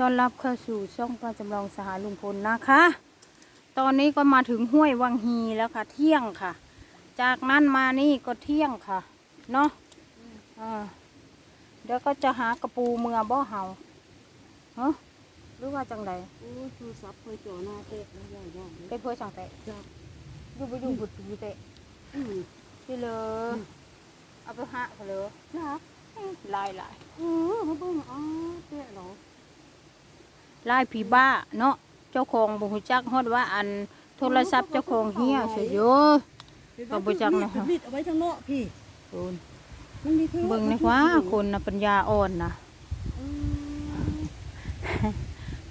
ต้อนรับเข้าสู่ช่องป้าจำลองสหายลุงพลนะคะ ตอนนี้ก็มาถึงห้วยวังฮีแล้วค่ะ เที่ยงค่ะ จากนั้นมานี่ก็เที่ยงค่ะ เนาะอ่าเดี๋ยวก็จะหากระปูเมือบ่เห่าเฮ้หรือว่าจังไดโอ้ยคือซับเคยจ่อหน้าเตะนะย่อยย่อยไปเพื่อจังเตะจ้าอยู่ไปอยู่บุดอยู่เตะอืมที่เลยเอาไปหาเขาเลยจ้าลายลายเออมาเบิ่งอ๋อเตะเหรอ ลายผีบ้าเนาะเจ้าของบุหุจักฮอดว่าอันโทรศัพท์เจ้าของเฮียเสียเยอะก็บ่จักนะคะบิดเอาไว้ทางนอกพี่คุณมันมีคือเบิ่งนะว่าคนนะปัญญาอ่อนนะอืม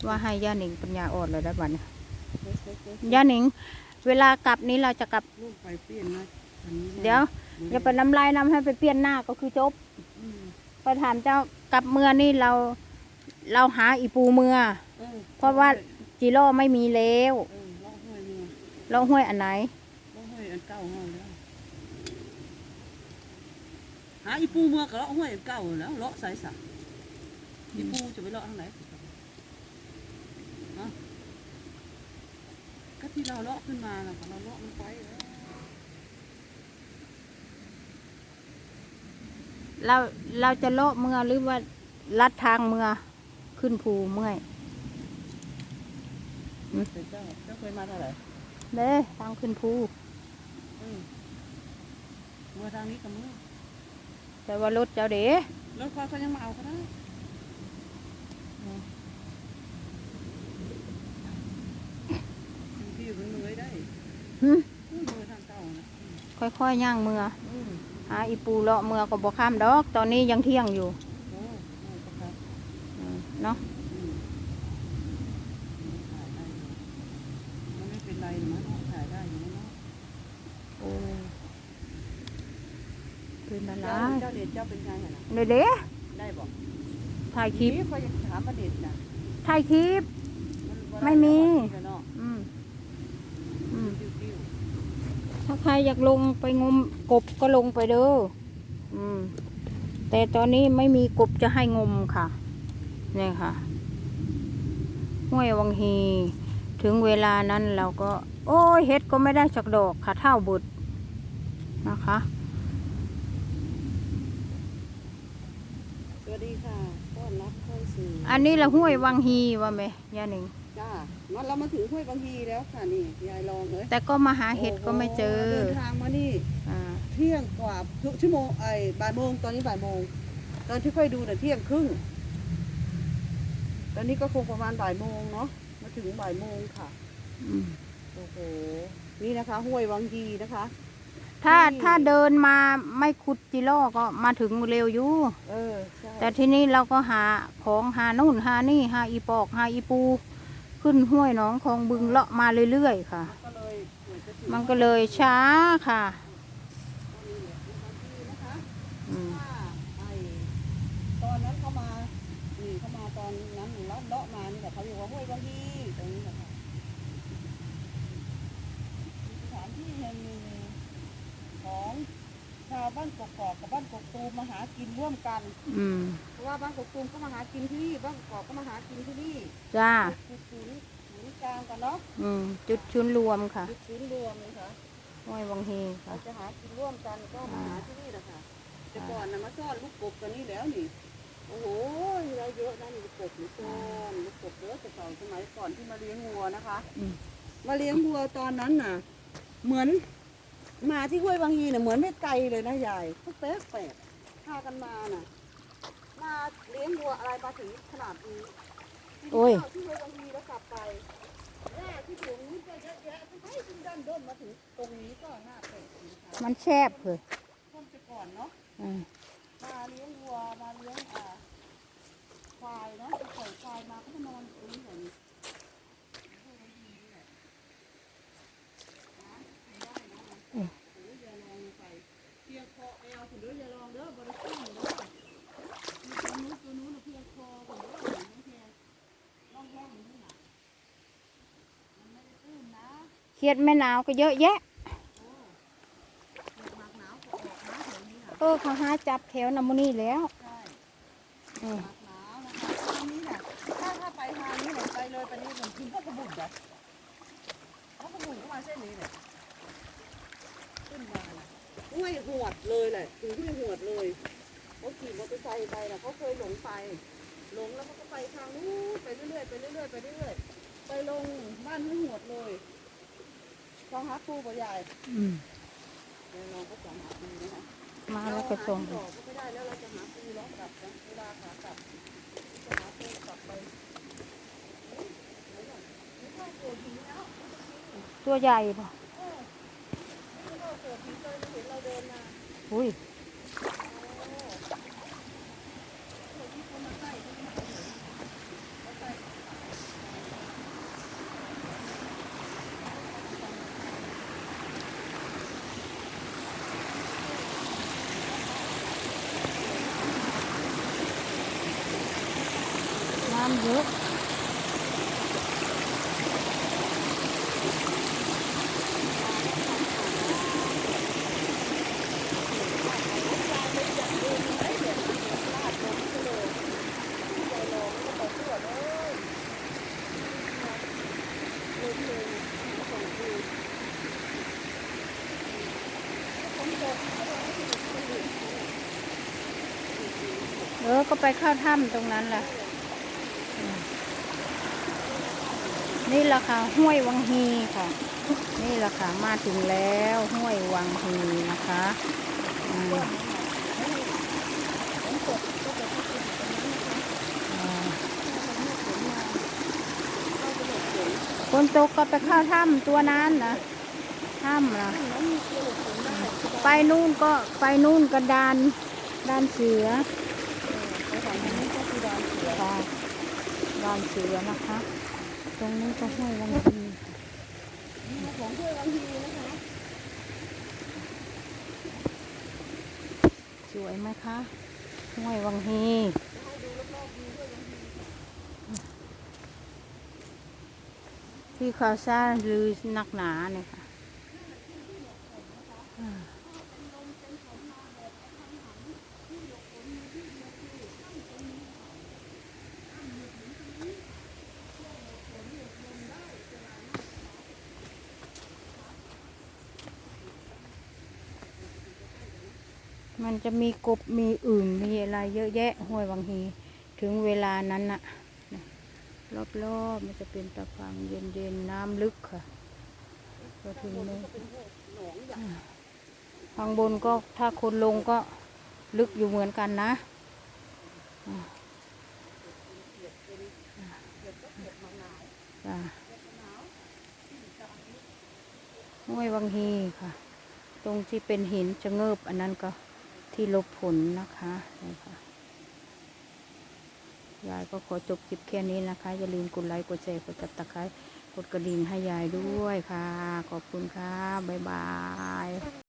ว่าให้ย่าหนิงปัญญาอ่อนเลยได้บัดนี้เดี๋ยวเดี๋ยวเดี๋ยวย่าหนิง เวลากลับนี้เราจะกลับลูกไปเปลี่ยนนะอันนี้นะเดี๋ยวอย่าไปน้ำลายน้ำให้ไปเปลี่ยนหน้าก็คือจบอืมไปถามเจ้ากลับเมื่อนี่เรา เราหาอีปูเมื่อเออเพราะว่าจิโร่ไม่มีแล้วเออเลาะห้วยนี่เราห้วยอันไหนเลาะห้วยอันเก่าเฮาแล้วหาอีปูเมื่อก็เลาะห้วยอันเก่าแล้วเลาะสายสักอีปูจะไปเลาะทางไหนฮะก็ที่เราเลาะขึ้นมาน่ะเราเลาะมันไปแล้วเราเราจะเลาะเมื่อหรือว่าลัดทางเมื่อ ขึ้นภูเมื่อยเป็นเจ้าเจ้าเคยมาเท่าไหร่เด้ทางขึ้นภูอืมเมื่อทางนี้กับเมื่อแต่ว่ารถเจ้าเด้รถเขาเขายังมาเอาก็ได้ที่อยู่บนเมือยได้หึอืมเมือทางเก่านะอืมค่อยๆย่างเมื่ออืมหาอีปูเลาะเมื่อก็บ่ข้ามดอก ตอนนี้ยังเที่ยงอยู่ โอ้โอ้ครับ อืมเนาะ อืมถ่ายได้อยู่มันไม่เป็นไรหรอกมั้งถ่ายได้อยู่เนาะ โอ้ เป็นอะไรเจ้าเจ้าเด็ดเจ้าเป็นไงอะนะเด้เด้ได้บอกถ่ายคลิปเขาจะถามประเด็นนะถ่ายคลิปนไม่มีบ่ได้เนาะอืมอืมติ้วถ้าใครอยากลงไปงมกบก็ลงไปเด้ออืม แต่ตอนนี้ไม่มีกบจะให้งมค่ะนี่ค่ะห้วยวังฮี ถึงเวลานั้นเราก็ โอ้ยเฮ็ดก็ไม่ได้สักดอกค่ะเท่าบุตรนะคะ ๆส วัสดีค่ะต้อนรับเข้าสู่อันนี้ละห้วยวังฮีว่าไหมยาหนิงจ้ามันเรามาถึงห้วยบางฮีแล้วค่ะนี่ยายลองเลยแต่ก็มาหาเห็ดก็ไม่เจอโโหเดินทางมานี่อ่าเที่ยงกว่าทุกชั่วโมงไอ้บ่ายโมงตอนนี้บ่ายโมงตอนที่ค่อยดูน่ะเที่ยงครึ่งตอนนี้ก็คงประมาณบ่ายโมงเนาะมาถึงบ่ายโมงค่ะ อืมโอ้โห นี่นะคะ ห้วยวังฮีนะคะ ถ้าที่ถ้าเดินมาไม่ขุดจิโร่ก็มาถึงเร็วอยู่ เออใช่แต่ที่นี่เราก็หาของหานู่นหานี่หาอีปอกหาอีปู ขึ้นห้วยหนองคลองบึงเลาะมาเรื่อยๆค่ะ ก็เลยเหมือนจะถึงมันก็เลยช้าค่ะนี่แหละห้วยบางฮีนะคะอืมว่าไอ้ตอนนั้นเขามานี่เขามาตอนนั้นเลาะเลาะมานี่แหละเขาเรียกว่าห้วยบางฮีตรงนี้แหละค่ะมีสถานที่แห่งหนึ่ง ของชาวบ้านกกอกกับบ้านกกตูมมาหากินร่วมกัน อืม เพราะว่าบ้านกกตูมก็มาหากินที่นี่บ้านกกอกก็มาหากินที่นี่จ้า จุดศูนย์ศูนย์กลางกันเนาะอืม จุดชุนรวมค่ะจุดศูนย์รวมเลยค่ะห้วยวังฮีค่ะเราจะหากินร่วมกันก็มาหาที่นี่แหละค่ะแต่ก่อนนะมาซ่อนลูกกบกันนี่แล้วนี่โอ้โหเราเยอะนะนี่ลูกกบนี่ซ่อนลูกกบเยอะแต่เก่าสมัยก่อนที่มาเลี้ยงวัวนะคะ อืม มาเลี้ยงวัวตอนนั้นน่ะ เหมือน มาที่ห้วยบางฮีเนี่ยเหมือนไม่ไกลเลยนะยายก็แปลกแปลกพากันมาน่ะ มาเลี้ยงวัวอะไรมาถึงขนาดนี้กินโอ้ยข้าวที่ห้วยบางฮีแล้วกลับไปหญ้าที่ถุงนี้ก็เยอะแยะไปให้ขึ้นด้านด้นมาถึงตรงนี้ก็น่าแปลกดีค่ะมันแคบเลยคนแต่ก่อนเนาะอืมมาเลี้ยงวัวมาเลี้ยงอ่า ขียดแม่นาวก็เยอะแยะเออเขาหาจับแถวนามุนี่แล้วถ้าไปทางนี้เนี่ยไปเลยไปนี่เหมือนกินพวกกระบุนเหรอพวกกระบุนก็มาเส้นนี้เนี่ยขึ้นมาน่ะอุ้ยหวดเลยแหละถึงที่หวดเลยเขาขี่มอเตอร์ไซค์ไปนะเขาเคยหลงไป หลงแล้วเขาก็ไปทางนู้นไปเรื่อยๆไปเรื่อยๆไปเรื่อยๆไปลงบ้านให้หวดเลย องหาปูบ่ใหญ่อืมเดี๋ยวเราก็จะหาปูนะคะมาแล้วก็ส่งเราหาที่ต่อก็ไม่ได้แล้วเราจะหาปูล้อกลับนะเวลาขากลับจะหาปูกลับไปไม่เข้าเกิดผีแล้วตัวใหญ่ป่ะไม่เข้าเกิดผีเลยเห็นเราเดินมาอุ้ย เออ ก็ไปเข้าถ้ำตรงนั้นแหละนี่ละค่ะห้วยวังฮีค่ะ นี่ละค่ะมาถึงแล้วห้วยวังฮีนะคะอ่าคนตกก็ไปเข้าถ้ำตัวนั้นนะถ้ำนะไปนู่นก็ไปนู่นก็ดานดานเสือ ค่ะ ดอนเสือนะคะ ตรงนี้ก็ห้วยวังฮีของถ้วยบางทีนะคะ สวยไหมคะห้วยวังฮีที่เขาสร้าลือนักหนาเนี่ยค่ะ มันจะมีกบมีอื่นมีอะไรเยอะแยะห้วยวังฮีถึงเวลานั้นน่ะรอบๆมันจะเป็นตะฟังเย็นๆน้ำลึกค่ะก็ถึงนู้นหนองใหญ่ข้างบนก็ถ้าคนลงก็ลึกอยู่เหมือนกันนะอ่าจ้ะห้วยวังฮีค่ะ ตรงที่เป็นหินจะเงิบอันนั้นก็ ที่ลบผลนะคะนี่ค่ะยายก็ขอจบคลิปแค่นี้นะคะ อย่าลืมกดไลค์ กดแชร์ กดติดตามกดกระดิ่งให้ยายด้วยค่ะ ขอบคุณค่ะ บ๊ายบาย